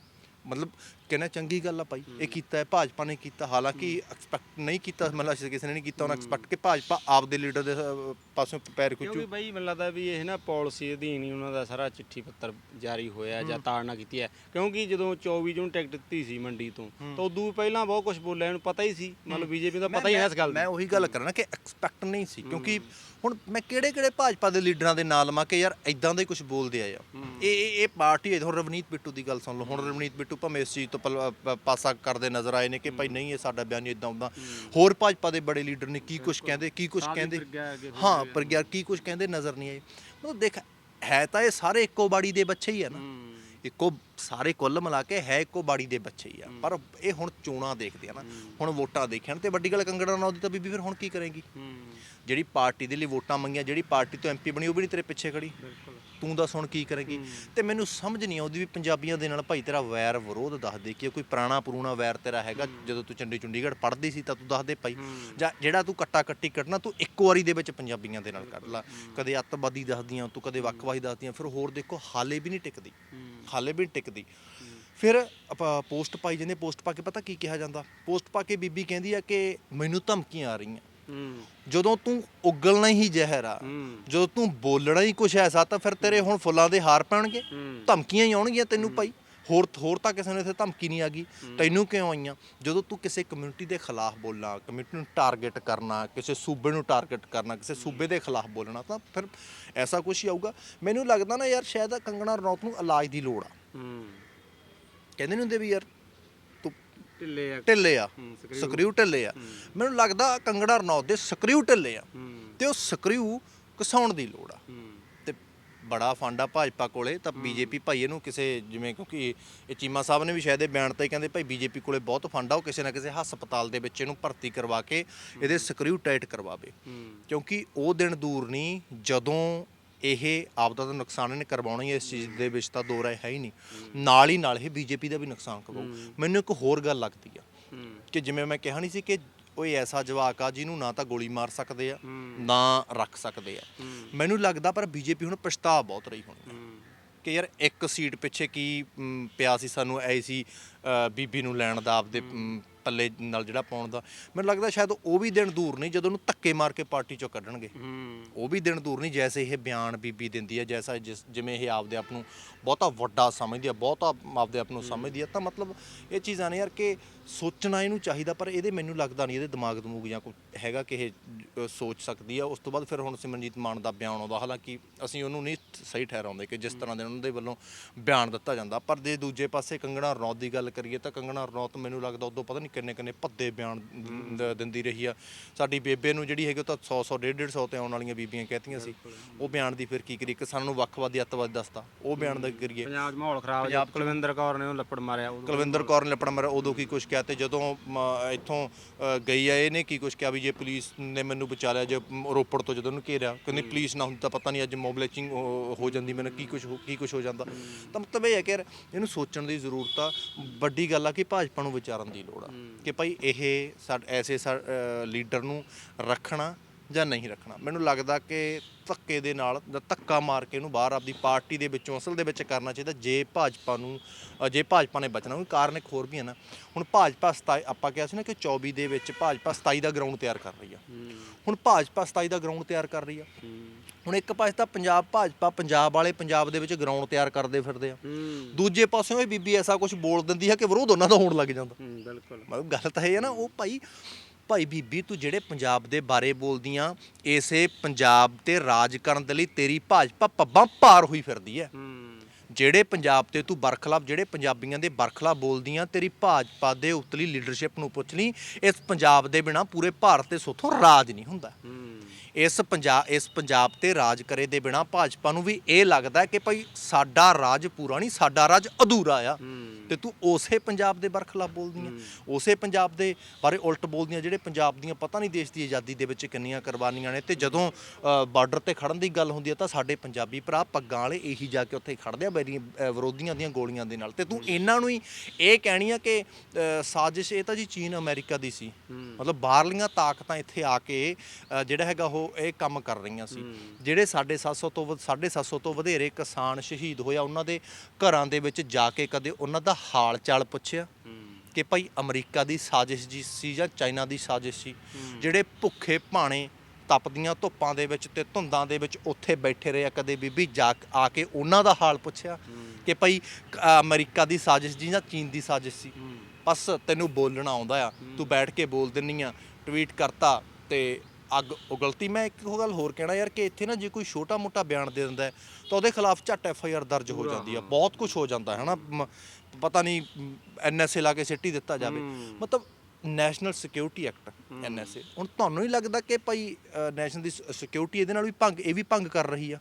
ਮਤਲਬ ਕਹਿੰਦਾ ਚੰਗੀ ਗੱਲ ਆ ਭਾਈ। ਇਹ ਕੀਤਾ ਹੈ ਭਾਜਪਾ ਨੇ ਕੀਤਾ। ਹਾਲਾਂਕਿ ਐਕਸਪੈਕਟ ਨਹੀਂ ਕੀਤਾ ਮਤਲਬ ਅਸੀਂ ਕਿਸੇ ਨੇ ਨਹੀਂ ਕੀਤਾ। ਉਹਨਾਂ ਐਕਸਪੈਕਟ ਕਿ ਭਾਜਪਾ ਆਪਦੇ ਲੀਡਰ ਦੇ ਅ, ਪਾਸੋਂ ਪੈਰ ਕਿਉਂਕਿ ਖਿੱਚੂ ਬਈ ਮੈਨੂੰ ਲੱਗਦਾ ਵੀ ਇਹ ਨਾ ਪਾਲਿਸੀ ਅਧੀਨ ਹੀ ਉਹਨਾਂ ਦਾ ਸਾਰਾ ਚਿੱਠੀ ਪੱਤਰ ਜਾਰੀ ਹੋਇਆ ਜਾਂ ਤਾੜਨਾ ਕੀਤੀ ਹੈ। ਕਿਉਂਕਿ ਜਦੋਂ 24 ਜੂਨ ਟਿਕਟ ਦਿੱਤੀ ਸੀ ਮੰਡੀ ਤੋਂ ਤਾਂ ਉਦੋਂ ਪਹਿਲਾਂ ਬਹੁਤ ਕੁਝ ਬੋਲਿਆ ਇਹਨੂੰ ਪਤਾ ਹੀ ਸੀ। ਮਤਲਬ ਬੀਜੇਪੀ ਦਾ ਪਤਾ ਹੀ ਹੈ ਇਸ ਗੱਲ ਮੈਂ ਦਾ ਉਹੀ ਗੱਲ ਕਰਨਾ ਕਿ ਐਕਸਪੈਕਟ ਨਹੀਂ ਸੀ। ਕਿਉਂਕਿ ਹੁਣ ਮੈਂ ਕਿਹੜੇ ਕਿਹੜੇ ਭਾਜਪਾ ਦੇ ਲੀਡਰਾਂ ਦੇ ਨਾਲ ਮਾ ਕਿ ਯਾਰ ਇਦਾਂ ਦੇ ਕੁਝ ਬੋਲਦੇ ਆ। ਯਾਰ ਇਹ ਇਹ ਇਹ ਪਾਰਟੀ ਹੈ ਹੁਣ ਰਵਨੀਤ ਬਿੱਟੂ ਦੀ ਗੱਲ ਸੁਣ ਲਓ। ਹੁਣ ਰਵਨੀਤ ਬਿੱਟੂ ਭਾਵੇਂ ਇਸ ਚੀਜ਼ ਤੋਂ ਪਲ- ਪ- ਪਾਸਾ ਕਰਦੇ ਨਜ਼ਰ ਆਏ ਨੇ ਕਿ ਭਾਈ ਨਹੀਂ ਇਹ ਸਾਡਾ ਬਿਆਨ ਇਦਾਂ ਹੁੰਦਾ ਹੋਰ ਭਾਜਪਾ ਦੇ ਬੜੇ ਲੀਡਰ ਨੇ ਕੀ ਕੁਝ ਕਹਿੰਦੇ ਕੀ ਕੁਝ ਕਹਿੰਦੇ। ਹਾਂ ਪਰ ਯਾਰ ਕੀ ਕੁਝ ਕਹਿੰਦੇ ਨਜ਼ਰ ਨਹੀਂ ਆਏ। ਮਤਲਬ ਦੇਖ ਹੈ ਤਾਂ ਇਹ ਸਾਰੇ ਇੱਕੋ ਬਾੜੀ ਦੇ ਬੱਚੇ ਹੀ ਆ ਨਾ। ਇੱਕੋ ਸਾਰੇ ਕੁੱਲ ਮਿਲਾ ਕੇ ਹੈ ਇੱਕੋ ਬਾੜੀ ਦੇ ਬੱਚੇ ਹੀ ਆ। ਪਰ ਇਹ ਹੁਣ ਚੋਣਾਂ ਦੇਖਦੇ ਆ ਨਾ। ਹੁਣ ਵੋਟਾਂ ਦੇਖਣ ਤੇ ਵੱਡੀ ਗੱਲ ਕੰਗੜਾ ਨਾਲ ਦੀ ਤਾਂ ਬੀਬੀ ਫਿਰ ਹੁਣ ਕੀ ਕਰੇਗੀ? ਜਿਹੜੀ ਪਾਰਟੀ ਦੇ ਲਈ ਵੋਟਾਂ ਮੰਗੀਆਂ ਜਿਹੜੀ ਪਾਰਟੀ ਤੋਂ ਐਮਪੀ ਬਣੀ ਉਹ ਵੀ ਨਹੀਂ ਤੇਰੇ ਪਿੱਛੇ ਖੜੀ। ਬਿਲਕੁਲ। ਤੂੰ ਦੱਸ ਹੁਣ ਕੀ ਕਰੇਗੀ? ਤੇ ਮੈਨੂੰ ਸਮਝ ਨਹੀਂ ਆਉਂਦੀ ਵੀ ਪੰਜਾਬੀਆਂ ਦੇ ਨਾਲ ਭਾਈ ਤੇਰਾ ਵੈਰ ਵਿਰੋਧ ਦੱਸ ਦੇ ਕਿ ਕੋਈ ਪੁਰਾਣਾ ਪੁਰਾਣਾ ਵੈਰ ਤੇਰਾ ਹੈਗਾ ਜਦੋਂ ਤੂੰ ਚੰਡੀ ਚੁੰਡੀਗੜ੍ਹ ਪੜ੍ਹਦੀ ਸੀ ਤਾਂ ਤੂੰ ਦੱਸ ਦੇ ਭਾਈ। ਜਾਂ ਜਿਹੜਾ ਤੂੰ ਕੱਟਾ ਕੱਟੀ ਕੱਢਣਾ ਤੂੰ ਇੱਕ ਵਾਰੀ ਦੇ ਵਿੱਚ ਪੰਜਾਬੀਆਂ ਦੇ ਨਾਲ ਕੱਢ ਲਾ। ਕਦੇ ਅੱਤਵਾਦੀ ਦੱਸਦੀਆਂ ਤੂੰ ਕਦੇ ਵੱਖਵਾਦੀ ਦੱਸਦੀਆਂ ਫਿਰ ਹੋਰ ਦੇਖੋ ਹਾਲੇ ਵੀ ਨਹੀਂ ਟਿਕਦੀ। ਹਾਲੇ ਵੀ ਨਹੀਂ ਟਿਕਦੀ। ਫਿਰ ਆਪਾਂ ਪੋਸਟ ਪਾਈ ਜਾਂਦੇ ਪੋਸਟ ਪਾ ਕੇ ਪਤਾ ਕੀ ਕਿਹਾ ਜਾਂਦਾ? ਪੋਸਟ ਪਾ ਕੇ ਬੀਬੀ ਕਹਿੰਦੀ ਆ ਕਿ ਮੈਨੂੰ ਧਮਕੀਆਂ ਆ ਰਹੀਆਂ। ਜਦੋਂ ਤੂੰ ਉਗਲਣਾ ਹੀ ਜ਼ਹਿਰ ਆ ਜਦੋਂ ਤੂੰ ਬੋਲਣਾ ਹੀ ਕੁਛ ਐਸਾ ਤਾਂ ਫਿਰ ਤੇਰੇ ਹੁਣ ਫੁੱਲਾਂ ਦੇ ਹਾਰ ਪੈਣਗੇ ਧਮਕੀਆਂ ਹੀ ਆਉਣਗੀਆਂ ਤੈਨੂੰ ਭਾਈ। ਹੋਰ ਹੋਰ ਤਾਂ ਕਿਸੇ ਨੂੰ ਇੱਥੇ ਧਮਕੀ ਨਹੀਂ ਆ ਗਈ ਤੈਨੂੰ ਕਿਉਂ ਆਈਆਂ? ਜਦੋਂ ਤੂੰ ਕਿਸੇ ਕਮਿਊਨਿਟੀ ਦੇ ਖਿਲਾਫ ਬੋਲਣਾ ਕਮਿਊਨਿਟੀ ਨੂੰ ਟਾਰਗੇਟ ਕਰਨਾ ਕਿਸੇ ਸੂਬੇ ਨੂੰ ਟਾਰਗੇਟ ਕਰਨਾ ਕਿਸੇ ਸੂਬੇ ਦੇ ਖਿਲਾਫ ਬੋਲਣਾ ਤਾਂ ਫਿਰ ਐਸਾ ਕੁਝ ਹੀ ਆਊਗਾ। ਮੈਨੂੰ ਲੱਗਦਾ ਨਾ ਯਾਰ ਸ਼ਾਇਦ ਕੰਗਣਾ ਰਣੌਤ ਨੂੰ ਇਲਾਜ ਦੀ ਲੋੜ ਆ। ਹੂੰ। ਕਹਿੰਦੇ ਨਹੀਂ ਹੁੰਦੇ ਵੀ ਯਾਰ ਢਿੱਲੇ ਆ। ਢਿੱਲੇ ਆ। ਸਕਰੀਊ। ਢਿੱਲੇ ਆ। ਮੈਨੂੰ ਲੱਗਦਾ ਕੰਗਣਾ ਰਣੌਤ ਦੇ ਸਕਰੀਊ ਢਿੱਲੇ ਆ। ਤੇ ਉਹ ਸਕਰੀਊ ਘਸਾਉਣ ਦੀ ਲੋੜ ਆ। ਤੇ ਬੜਾ ਫੰਡ ਆ ਭਾਜਪਾ ਕੋਲੇ ਤਾਂ ਬੀਜੇਪੀ ਭਾਈ ਇਹਨੂੰ ਕਿਸੇ ਜਿਵੇਂ ਕਿਉਂਕਿ ਇਹ ਚੀਮਾ ਸਾਹਿਬ ਨੇ ਵੀ ਸ਼ਾਇਦ ਇਹ ਬਿਆਨ ਤੇ ਕਹਿੰਦੇ ਭਾਈ ਬੀਜੇਪੀ ਕੋਲੇ ਬਹੁਤ ਫੰਡ ਆ ਉਹ ਕਿਸੇ ਨਾ ਕਿਸੇ ਹਸਪਤਾਲ ਦੇ ਵਿੱਚ ਇਹਨੂੰ ਭਰਤੀ ਕਰਵਾ ਕੇ ਇਹਦੇ ਸਕਰੀਊ ਟਾਈਟ ਕਰਵਾਵੇ। ਕਿਉਂਕਿ ਉਹ ਦਿਨ ਦੂਰ ਨਹੀਂ ਜਦੋਂ ਇਹ ਆਪਦਾ ਤਾਂ ਨੁਕਸਾਨ ਇਹਨੇ ਕਰਵਾਉਣਾ ਹੀ ਹੈ, ਇਸ ਚੀਜ਼ ਦੇ ਵਿੱਚ ਤਾਂ ਦੋ ਰਾਏ ਹੈ ਹੀ ਨਹੀਂ। ਨਾਲ ਹੀ ਨਾਲ ਇਹ ਬੀਜੇਪੀ ਦਾ ਵੀ ਨੁਕਸਾਨ ਕਰਵਾਉ। ਮੈਨੂੰ ਇੱਕ ਹੋਰ ਗੱਲ ਲੱਗਦੀ ਆ ਕਿ ਜਿਵੇਂ ਮੈਂ ਕਿਹਾ ਨਹੀਂ ਸੀ ਕਿ ਉਹ ਐਸਾ ਜਵਾਕ ਆ ਜਿਹਨੂੰ ਨਾ ਤਾਂ ਗੋਲੀ ਮਾਰ ਸਕਦੇ ਆ। ਨਾ ਰੱਖ ਸਕਦੇ ਆ। ਮੈਨੂੰ ਲੱਗਦਾ ਪਰ ਬੀਜੇਪੀ ਹੁਣ ਪਛਤਾ ਬਹੁਤ ਰਹੀ ਹੋਣੀ ਕਿ ਯਾਰ ਇੱਕ ਸੀਟ ਪਿੱਛੇ ਕੀ ਪਿਆ ਸੀ ਸਾਨੂੰ ਐ ਸੀ ਅ, ਬੀਬੀ ਨੂੰ ਲੈਣ ਦਾ ਆਪਦੇ ਪੱਲੇ ਨਾਲ ਜਿਹੜਾ ਪਾਉਣ ਦਾ ਮੈਨੂੰ ਲੱਗਦਾ ਸ਼ਾਇਦ ਉਹ ਵੀ ਦਿਨ ਦੂਰ ਨਹੀਂ ਜਦੋਂ ਉਹਨੂੰ ਧੱਕੇ ਮਾਰ ਕੇ ਪਾਰਟੀ ਚੋਂ ਕੱਢਣਗੇ। ਹੂੰ। ਉਹ ਵੀ ਦਿਨ ਦੂਰ ਨਹੀਂ ਜੈਸੇ ਇਹ ਬਿਆਨ ਬੀਬੀ ਦਿੰਦੀ ਹੈ ਜੈਸਾ ਜਿਵੇਂ ਇਹ ਆਪਦੇ ਆਪ ਨੂੰ ਬਹੁਤਾ ਵੱਡਾ ਸਮਝਦੀ ਆ ਬਹੁਤਾ ਆਪਦੇ ਆਪ ਨੂੰ ਸਮਝਦੀ ਆ ਤਾਂ ਮਤਲਬ ਇਹ ਚੀਜ਼ਾਂ ਨੇ ਯਾਰ ਕਿ ਸੋਚਣਾ ਇਹਨੂੰ ਚਾਹੀਦਾ ਪਰ ਇਹਦੇ ਮੈਨੂੰ ਲੱਗਦਾ ਨਹੀਂ ਇਹਦੇ ਦਿਮਾਗ ਦਮੂਗ ਜਾਂ ਕੋਈ ਹੈਗਾ ਕਿ ਇਹ ਸੋਚ ਸਕਦੀ ਆ। ਉਸ ਤੋਂ ਬਾਅਦ ਫਿਰ ਹੁਣ ਸਿਮਰਨਜੀਤ ਮਾਨ ਦਾ ਬਿਆਨ ਆਉਂਦਾ ਹਾਲਾਂਕਿ ਅਸੀਂ ਉਹਨੂੰ ਨਹੀਂ ਸਹੀ ਠਹਿਰਾਉਂਦੇ ਕਿ ਜਿਸ ਤਰ੍ਹਾਂ ਦੇ ਉਹਨਾਂ ਦੇ ਵੱਲੋਂ ਬਿਆਨ ਦਿੱਤਾ ਜਾਂਦਾ। ਪਰ ਜੇ ਦੂਜੇ ਪਾਸੇ ਕੰਗਣਾ ਰਣੌਤ ਦੀ ਗੱਲ ਕਰੀਏ ਤਾਂ ਕੰਗਣਾ ਰਣੌਤ ਮੈਨੂੰ ਲੱਗਦਾ ਉਦੋਂ ਪਤਾ ਨਹੀਂ ਕਿੰਨੇ ਕਿੰਨੇ ਭੱਦੇ ਬਿਆਨ ਦਿੰਦੀ ਰਹੀ ਆ। ਸਾਡੀ ਬੇਬੇ ਨੂੰ ਜਿਹੜੀ ਹੈਗੀ ਉਹ ਤਾਂ 100 100 150 150 ਤੇ ਆਉਣ ਵਾਲੀਆਂ ਬੀਬੀਆਂ ਕਹਤੀਆਂ ਸੀ। ਉਹ ਬਿਆਨ ਦੀ ਫਿਰ ਕੀ ਕਰੀ ਕਿਸਾਨਾਂ ਨੂੰ ਵੱਖਵਾਦੀ ਅੱਤਵਾਦੀ ਦੱਸਦਾ ਉਹ ਬਿਆਨ ਦਾ ਕੀ ਕਰੀਏ? ਪੰਜਾਬ ਮਾਹੌਲ ਖਰਾਬ ਹੈ ਕੁਲਵਿੰਦਰ ਕੌਰ ਨੇ ਉਹ ਲੱਪੜ ਮਾਰਿਆ ਕੁਲਵਿੰਦਰ ਕੌਰ ਨੇ ਲੱਪੜ ਮਾਰਿਆ। ਉਦੋਂ ਕੀ ਕੁਛ ਕਿਹਾ ਤੇ ਜਦੋਂ ਮ, ਇੱਥੋਂ ਅ, ਗਈ ਆ ਇਹਨੇ ਕੀ ਕੁਛ ਕਿਹਾ ਵੀ ਜੇ ਪੁਲਿਸ ਨੇ ਮੈਨੂੰ ਬਚਾ ਲਿਆ ਜੇ ਮ, ਰੋਪੜ ਤੋਂ ਜਦੋਂ ਉਹਨੂੰ ਘੇਰਿਆ ਕਹਿੰਦੀ ਪੁਲਿਸ ਨਾ ਹੁੰਦੀ ਤਾਂ ਪਤਾ ਨਹੀਂ ਅੱਜ ਮੋਬਿਲਾਈਜ਼ਿੰਗ ਹੋ ਜਾਂਦੀ ਮੈਨੂੰ ਕੀ ਕੁਛ ਹੋ- ਕੀ ਕੁਛ ਹੋ ਜਾਂਦਾ। ਤਾਂ ਮਤਲਬ ਇਹ ਹੈ ਕਿ ਯਾਰ ਇਹਨੂੰ ਸੋਚਣ ਦੀ ਜ਼ਰੂਰਤ ਆ ਵੱਡੀ ਗੱਲ ਆ ਕਿ ਭਾਜਪਾ ਨੂੰ ਵਿਚਾਰਨ ਦੀ ਲੋੜ ਆ ਕਿ ਭਾਈ ਇਹ ਸਾਡ ਐਸੇ ਲੀਡਰ ਨੂੰ ਰੱਖਣਾ ਜਾਂ ਨਹੀਂ ਰੱਖਣਾ। ਮੈਨੂੰ ਲੱਗਦਾ ਕਿ ਧੱਕੇ ਦੇ ਨਾਲ ਜਾਂ ਧੱਕਾ ਮਾਰ ਕੇ ਇਹਨੂੰ ਬਾਹਰ ਆਪਦੀ ਪਾਰਟੀ ਦੇ ਵਿੱਚੋਂ ਅਸਲ ਦੇ ਵਿੱਚ ਕਰਨਾ ਚਾਹੀਦਾ ਜੇ ਭਾਜਪਾ ਨੂੰ ਅ, ਜੇ ਭਾਜਪਾ ਨੇ ਬਚਣਾ। ਉਹ ਕਾਰਨ ਇੱਕ ਹੋਰ ਵੀ ਹੈ ਨਾ। ਹੁਣ ਭਾਜਪਾ 27 ਆਪਾਂ ਕਿਹਾ ਸੀ ਨਾ ਕਿ 24 ਦੇ ਵਿੱਚ ਭਾਜਪਾ 27 ਦਾ ਗਰਾਊਂਡ ਤਿਆਰ ਕਰ ਰਹੀ ਆ। ਹੁਣ ਭਾਜਪਾ 27 ਦਾ ਗਰਾਊਂਡ ਤਿਆਰ ਕਰ ਰਹੀ ਆ। ਹੁਣ ਇੱਕ ਪਾਸੇ ਤਾਂ ਪੰਜਾਬ ਭਾਜਪਾ ਪੰਜਾਬ ਵਾਲੇ ਪੰਜਾਬ ਦੇ ਵਿੱਚ ਗਰਾਊਂਡ ਤਿਆਰ ਕਰਦੇ ਫਿਰਦੇ ਆ। ਹੂੰ। ਦੂਜੇ ਪਾਸਿਓਂ ਇਹ ਬੀਬੀ ਐਸਾ ਕੁਝ ਬੋਲ ਦਿੰਦੀ ਹੈ ਕਿ ਵਿਰੋਧ ਉਹਨਾਂ ਦਾ ਹੋਣ ਲੱਗ ਜਾਂਦਾ। ਬਿਲਕੁਲ। ਮਤਲਬ ਗੱਲ ਤਾਂ ਇਹ ਹੈ ਨਾ ਉਹ ਭਾਈ ਭਾਈ ਬੀਬੀ ਤੂੰ ਜਿਹੜੇ ਪੰਜਾਬ ਦੇ ਬਾਰੇ ਬੋਲਦੀਆਂ ਇਸੇ ਪੰਜਾਬ ਤੇ ਰਾਜ ਕਰਨ ਦੇ ਲਈ ਤੇਰੀ ਭਾਜਪਾ ਪੱਬਾਂ ਪਾਰ ਹੋਈ ਫਿਰਦੀ ਹੂੰ। ਜਿਹੜੇ ਪੰਜਾਬ ਤੇ ਤੂੰ ਬਰਖਲਾਫ ਜਿਹੜੇ ਪੰਜਾਬੀਆਂ ਦੇ ਬਰਖਲਾਫ ਬੋਲਦੀਆਂ ਤੇਰੀ ਭਾਜਪਾ ਦੇ ਉਤਲੀ ਲੀਡਰਸ਼ਿਪ ਨੂੰ ਪੁੱਛ ਲਈ ਇਸ ਪੰਜਾਬ ਦੇ ਬਿਨਾ ਪੂਰੇ ਭਾਰਤ ਤੇ ਸੋਥੋਂ ਰਾਜ ਨਹੀਂ ਹੁੰਦਾ। ਇਸ ਪੰਜਾਬ ਇਸ ਪੰਜਾਬ ਤੇ ਰਾਜ ਕਰੇ ਦੇ ਬਿਨਾ ਭਾਜਪਾ ਨੂੰ ਵੀ ਇਹ ਲੱਗਦਾ ਕਿ ਭਾਈ ਸਾਡਾ ਰਾਜ ਪੂਰਾ ਨਹੀਂ ਸਾਡਾ ਰਾਜ ਅਧੂਰਾ ਆ। ਤੇ ਤੂੰ ਉਸੇ ਪੰਜਾਬ ਦੇ ਬਰਖਲਾਫ ਬੋਲਦੀਆਂ ਉਸੇ ਪੰਜਾਬ ਦੇ ਬਾਰੇ ਉਲਟ ਬੋਲਦੀਆਂ ਜਿਹੜੇ ਪੰਜਾਬ ਦੀਆਂ ਪਤਾ ਨਹੀਂ ਦੇਸ਼ ਦੀ ਆਜ਼ਾਦੀ ਦੇ ਵਿੱਚ ਕਿੰਨੀਆਂ ਕੁਰਬਾਨੀਆਂ ਨੇ ਤੇ ਜਦੋਂ ਬਾਰਡਰ ਤੇ ਖੜਨ ਦੀ ਗੱਲ ਹੁੰਦੀ ਹੈ ਤਾਂ ਸਾਡੇ ਪੰਜਾਬੀ ਭਰਾ ਪੱਗਾਂ ਵਾਲੇ ਇਹੀ ਜਾ ਕੇ ਉੱਥੇ ਖੜਦੇ ਆ ਵਿਰੋਧੀਆਂ ਦੀਆਂ ਗੋਲੀਆਂ ਦੇ ਨਾਲ। ਤੇ ਤੂੰ ਇਹਨਾਂ ਨੂੰ ਹੀ ਇਹ ਕਹਿਣੀ ਆ ਕਿ ਸਾਜ਼ਿਸ਼ ਇਹ ਤਾਂ ਜੀ ਚੀਨ ਅਮਰੀਕਾ ਦੀ ਸੀ। ਮਤਲਬ ਬਾਹਰਲੀਆਂ ਤਾਕਤਾਂ ਇੱਥੇ ਆ ਕੇ ਜਿਹੜਾ ਹੈਗਾ ਉਹ ਇਹ ਕੰਮ ਕਰ ਰਹੀਆਂ ਸੀ। ਜਿਹੜੇ ਸਾਡੇ 700 ਤੋਂ ਵ- 750 ਤੋਂ ਵਧੇਰੇ ਕਿਸਾਨ ਸ਼ਹੀਦ ਹੋਇਆ ਉਹਨਾਂ ਦੇ ਘਰਾਂ ਦੇ ਵਿੱਚ ਜਾ ਕੇ ਕਦੇ ਉਹਨਾਂ ਦਾ ਹਾਲ ਚਾਲ ਪੁੱਛਿਆ ਕਿ ਭਾਈ ਅਮਰੀਕਾ ਦੀ ਸਾਜ਼ਿਸ਼ ਜੀ ਸੀ ਜਾਂ ਚਾਈਨਾ ਦੀ ਸਾਜ਼ਿਸ਼ ਸੀ ਜਿਹੜੇ ਭੁੱਖੇ ਭਾਣੇ ਤਪਦੀਆਂ ਧੁੱਪਾਂ ਦੇ ਵਿੱਚ ਤੇ ਧੁੰਦਾਂ ਦੇ ਵਿੱਚ ਉੱਥੇ ਬੈਠੇ ਰਹੇ ਆ ਕਦੇ ਬੀਬੀ ਜਾ ਆ ਕੇ ਉਹਨਾਂ ਦਾ ਹਾਲ ਪੁੱਛਿਆ ਕਿ ਭਾਈ ਅਮਰੀਕਾ ਦੀ ਸਾਜ਼ਿਸ਼ ਜੀ ਜਾਂ ਚੀਨ ਦੀ ਸਾਜ਼ਿਸ਼ ਸੀ? ਬਸ ਤੈਨੂੰ ਬੋਲਣਾ ਆਉਂਦਾ ਆ ਤੂੰ ਬੈਠ ਕੇ ਬੋਲ ਦਿੰਨੀ ਆ ਟਵੀਟ ਕਰਤਾ ਤੇ ਅੱਗ ਉਗਲਤੀ। ਮੈਂ ਇੱਕ ਉਹ ਗੱਲ ਹੋਰ ਕਹਿਣਾ ਯਾਰ ਕਿ ਇੱਥੇ ਨਾ ਜੇ ਕੋਈ ਛੋਟਾ ਮੋਟਾ ਬਿਆਨ ਦੇ ਦਿੰਦਾ ਹੈ, ਤਾਂ ਉਹਦੇ ਖਿਲਾਫ ਝੱਟ ਐਫ ਆਈ ਆਰ ਦਰਜ ਹੋ ਜਾਂਦੀ ਆ। ਬਹੁਤ ਕੁਝ ਹੋ ਜਾਂਦਾ ਹੈ ਨਾ ਮ- ਪਤਾ ਨਹੀਂ ਐਨ ਐਸ ਏ ਲਾ ਕੇ ਸਿੱਟੀ ਦਿੱਤਾ ਜਾਵੇ। ਮਤਲਬ national security act N S A. ਹੁਣ ਤੁਹਾਨੂੰ ਨਹੀਂ ਲੱਗਦਾ ਕਿ ਭਾਈ ਨੈਸ਼ਨਲ ਦੀ ਸਿਕਿਉਰਿਟੀ ਇਹਦੇ ਨਾਲ ਵੀ ਭੰਗ ਇਹ ਵੀ ਭੰਗ ਕਰ ਰਹੀ ਆ?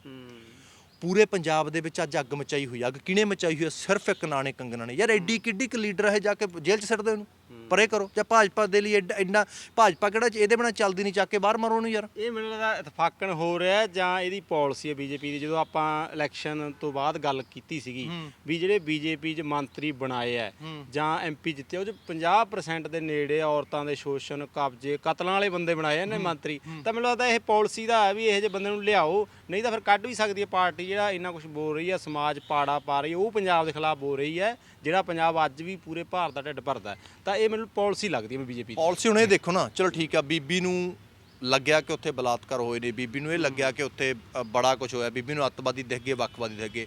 ਪੂਰੇ ਪੰਜਾਬ ਦੇ ਵਿੱਚ ਅੱਜ ਅੱਗ ਮਚਾਈ ਹੋਈ ਆ। ਅੱਗ ਕਿਹਨੇ ਮਚਾਈ ਹੋਈ ਆ? ਸਿਰਫ ਇੱਕ ਨਾਣੇ ਕੰਗਣਾ ਨੇ। ਯਾਰ ਐਡੀ ਕਿੱਡੀ ਕੁ ਲੀਡਰ ਹੈ ਜਾ ਕੇ ਜੇਲ੍ਹ 'ਚ ਸਿੱਟਦੇ ਉਹਨੂੰ? ਪਰੇ ਕਰੋ। ਜਾਂ ਭਾਜਪਾ ਦੇ ਲਈ ਐਡਾ- ਇੰਨਾ ਭਾਜਪਾ ਕਿਹੜਾ ਇਹਦੇ ਬਿਨਾ ਚੱਲਦੀ ਨਹੀਂ ਚੱਕ ਕੇ ਬਾਹਰ ਮਾਰੋ ਉਹਨੂੰ ਯਾਰ। ਇਹ ਮੈਨੂੰ ਲੱਗਦਾ ਇਤਫਾਕਨ ਹੋ ਰਿਹਾ ਹੈ ਜਾਂ ਇਹਦੀ ਪਾਲਿਸੀ ਹੈ ਬੀਜੇਪੀ ਦੀ। ਜਦੋਂ ਆਪਾਂ ਇਲੈਕਸ਼ਨ ਤੋਂ ਬਾਅਦ ਗੱਲ ਕੀਤੀ ਸੀਗੀ ਵੀ ਜਿਹੜੇ ਬੀਜੇਪੀ 'ਚ ਮੰਤਰੀ ਬਣਾਏ ਆ ਜਾਂ ਐਮਪੀ ਜਿੱਤੇ ਉਹ 'ਚ 50% ਦੇ ਨੇੜੇ ਔਰਤਾਂ ਦੇ ਸ਼ੋਸ਼ਣ ਕਬਜ਼ੇ ਕਤਲਾਂ ਵਾਲੇ ਬੰਦੇ ਬਣਾਏ ਆ ਇਹਨੇ ਮੰਤਰੀ। ਤਾਂ ਮੈਨੂੰ ਲੱਗਦਾ ਇਹ ਪਾਲਿਸੀ ਦਾ ਹੈ ਵੀ ਇਹੋ ਜਿਹੇ ਬੰਦੇ ਨੂੰ ਲਿਆਓ ਨਹੀਂ ਤਾਂ ਫਿਰ ਕੱਢ ਵੀ ਸਕਦੀ ਹੈ ਪਾਰਟੀ ਜਿਹੜਾ ਇੰਨਾ ਕੁਝ ਬੋਲ ਰਹੀ ਹੈ ਸਮਾਜ ਪਾੜਾ ਪਾ ਰਹੀ ਹੈ ਉਹ ਪੰਜਾਬ ਦੇ ਖਿਲਾਫ ਬੋਲ ਰਹੀ ਹੈ ਜਿਹੜਾ ਪੰਜਾਬ ਅੱਜ ਵੀ ਪੂਰੇ ਭਾਰਤ ਦਾ ਢਿੱਡ ਭਰਦਾ ਹੈ। ਤਾਂ ਇਹ ਮੈਨੂੰ ਪਾਲਿਸੀ ਲੱਗਦੀ ਹੈ ਬੀਜੇਪੀ ਦੀ। ਪਾਲਿਸੀ ਹੁਣ ਇਹ ਦੇਖੋ ਨਾ ਚਲੋ ਠੀਕ ਆ ਬੀਬੀ ਨੂੰ ਲੱਗਿਆ ਕਿ ਉੱਥੇ ਬਲਾਤਕਾਰ ਹੋਏ ਨੇ ਬੀਬੀ ਨੂੰ ਇਹ ਲੱਗਿਆ ਕਿ ਉੱਥੇ ਅ, ਬੜਾ ਕੁਝ ਹੋਇਆ ਬੀਬੀ ਨੂੰ ਅੱਤਵਾਦੀ ਦਿਖ ਗਏ ਵੱਖਵਾਦੀ ਦਿਖ ਗਏ।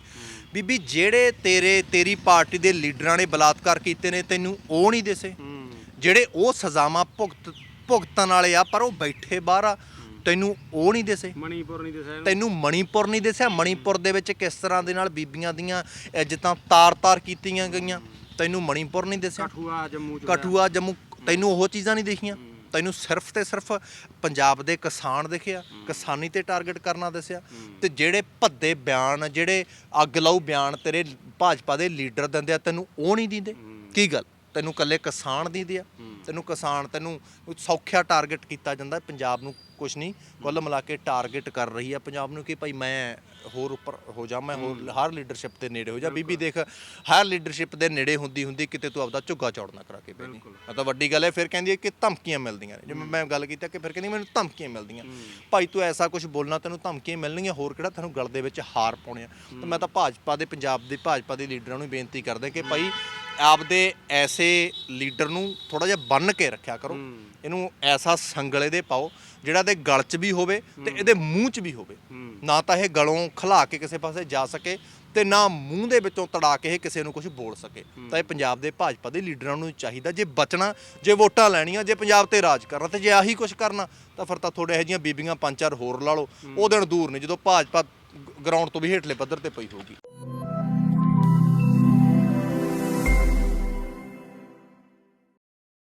ਬੀਬੀ ਜਿਹੜੇ ਤੇਰੇ ਤੇਰੀ ਪਾਰਟੀ ਦੇ ਲੀਡਰਾਂ ਨੇ ਬਲਾਤਕਾਰ ਕੀਤੇ ਨੇ ਤੈਨੂੰ ਉਹ ਨਹੀਂ ਦਿਸੇ। ਜਿਹੜੇ ਉਹ ਸਜ਼ਾਵਾਂ ਭੁਗਤ ਭੁਗਤਣ ਵਾਲੇ ਆ ਪਰ ਉਹ ਬੈਠੇ ਬਾਹਰ ਆ ਤੈਨੂੰ ਉਹ ਨਹੀਂ ਦਿਸੇ। ਮਣੀਪੁਰ ਨਹੀਂ ਦੱਸਿਆ ਇਹਨੂੰ। ਤੈਨੂੰ ਮਣੀਪੁਰ ਨਹੀਂ ਦਿਸਿਆ। ਮਣੀਪੁਰ ਦੇ ਵਿੱਚ ਕਿਸ ਤਰ੍ਹਾਂ ਦੇ ਨਾਲ ਬੀਬੀਆਂ ਦੀਆਂ ਇੱਜ਼ਤਾਂ ਤਾਰ-ਤਾਰ ਕੀਤੀਆਂ ਗਈਆਂ? ਤੈਨੂੰ ਮਣੀਪੁਰ ਨਹੀਂ ਦਿਸਿਆ? ਕਠੂਆ ਜੰਮੂ ਚ। ਕਠੂਆ ਜੰਮੂ ਤੈਨੂੰ ਉਹ ਚੀਜ਼ਾਂ ਨਹੀਂ ਦਿਖੀਆਂ? ਤੈਨੂੰ ਸਿਰਫ ਤੇ ਸਿਰਫ ਪੰਜਾਬ ਦੇ ਕਿਸਾਨ ਦਿਖਿਆ ਕਿਸਾਨੀ ਤੇ ਟਾਰਗੇਟ ਕਰਨਾ ਦੱਸਿਆ। ਤੇ ਜਿਹੜੇ ਭੱਦੇ ਬਿਆਨ ਜਿਹੜੇ ਅੱਗ ਲਾਊ ਬਿਆਨ ਤੇਰੇ ਭਾਜਪਾ ਦੇ ਲੀਡਰ ਦਿੰਦੇ ਆ ਤੈਨੂੰ ਉਹ ਨਹੀਂ ਦਿੰਦੇ? ਕੀ ਗੱਲ? ਤੈਨੂੰ ਕੱਲੇ ਕਿਸਾਨ ਦਿੰਦੇ ਆ। ਤੈਨੂੰ ਕਿਸਾਨ ਤੈਨੂੰ ਸੌਖਿਆ ਟਾਰਗੇਟ ਕੀਤਾ ਜਾਂਦਾ ਪੰਜਾਬ ਨੂੰ ਕੁਝ ਨਹੀਂ। ਕੁੱਲ ਮਿਲਾ ਕੇ ਟਾਰਗੇਟ ਕਰ ਰਹੀ ਆ ਪੰਜਾਬ ਨੂੰ ਕਿ ਭਾਈ ਮੈਂ ਹੋਰ ਉੱਪਰ ਹੋ ਜਾ ਮੈਂ ਹੋਰ ਹਰ ਲੀਡਰਸ਼ਿਪ ਦੇ ਨੇੜੇ ਹੋ ਜਾ। ਬੀਬੀ ਦੇਖ ਹਰ ਲੀਡਰਸ਼ਿਪ ਦੇ ਨੇੜੇ ਹੁੰਦੀ ਹੁੰਦੀ ਕਿਤੇ ਤੂੰ ਆਪਦਾ ਝੁੱਗਾ ਚੌੜਨਾ ਕਰਾ ਕੇ ਬੈਠੀ ਮਤਲਬ ਵੱਡੀ ਗੱਲ ਹੈ ਫਿਰ ਕਹਿੰਦੀ ਹੈ ਕਿ ਧਮਕੀਆਂ ਮਿਲਦੀਆਂ ਨੇ। ਜਿਵੇਂ ਮੈਂ ਗੱਲ ਕੀਤੀ ਕਿ ਫਿਰ ਕਹਿੰਦੀ ਮੈਨੂੰ ਧਮਕੀਆਂ ਮਿਲਦੀਆਂ। ਭਾਈ ਤੂੰ ਐਸਾ ਕੁਝ ਬੋਲਣਾ ਤੈਨੂੰ ਧਮਕੀਆਂ ਮਿਲਣਗੀਆਂ ਹੋਰ ਕਿਹੜਾ ਤੈਨੂੰ ਗਲ ਦੇ ਵਿੱਚ ਹਾਰ ਪਾਉਣੇ ਆ? ਤੇ ਮੈਂ ਤਾਂ ਭਾਜਪਾ ਦੇ ਪੰਜਾਬ ਦੇ ਭਾਜਪਾ ਦੇ ਲੀਡਰਾਂ ਨੂੰ ਬੇਨਤੀ ਕਰਦਾ ਕਿ ਭਾਈ ਆਪਦੇ ਐਸੇ ਲੀਡਰ ਨੂੰ ਥੋੜਾ ਜਿਹਾ ਬੰਨ ਕੇ ਰੱਖਿਆ ਕਰੋ। ਇਹਨੂੰ ਐਸਾ ਸੰਗਲੇ ਦੇ ਪਾਓ ਜਿਹੜਾ ਦੇ ਗਲ 'ਚ ਵੀ ਹੋਵੇ ਤੇ ਇਹਦੇ ਮੂੰਹ 'ਚ ਵੀ ਹੋਵੇ। ਨਾ ਤਾਂ ਇਹ ਗਲੋਂ ਖਲਾ ਕੇ ਕਿਸੇ ਪਾਸੇ ਜਾ ਸਕੇ ਤੇ ਨਾ ਮੂੰਹ ਦੇ ਵਿੱਚੋਂ ਤੜਾ ਕੇ ਇਹ ਕਿਸੇ ਨੂੰ ਕੁਝ ਬੋਲ ਸਕੇ। ਤਾਂ ਇਹ ਪੰਜਾਬ ਦੇ ਭਾਜਪਾ ਦੇ ਲੀਡਰਾਂ ਨੂੰ ਚਾਹੀਦਾ ਜੇ ਬਚਣਾ ਜੇ ਵੋਟਾਂ ਲੈਣੀਆਂ ਜੇ ਪੰਜਾਬ ਤੇ ਰਾਜ ਕਰਨਾ ਤੇ ਜੇ ਆਹੀ ਕੁਝ ਕਰਨਾ ਤਾਂ ਫਿਰ ਤਾਂ ਥੋੜੇ ਇਹੋ ਜਿਹੀਆਂ ਬੀਬੀਆਂ ਪੰਜ ਚਾਰ ਹੋਰ ਲਾ ਲਓ। ਉਹ ਦਿਨ ਦੂਰ ਨੇ ਜਦੋਂ ਭਾਜਪਾ ਗਰਾਊਂਡ ਤੋਂ ਵੀ ਹੇਠਲੇ ਪੱਧਰ ਤੇ ਪਈ ਹੋਊਗੀ।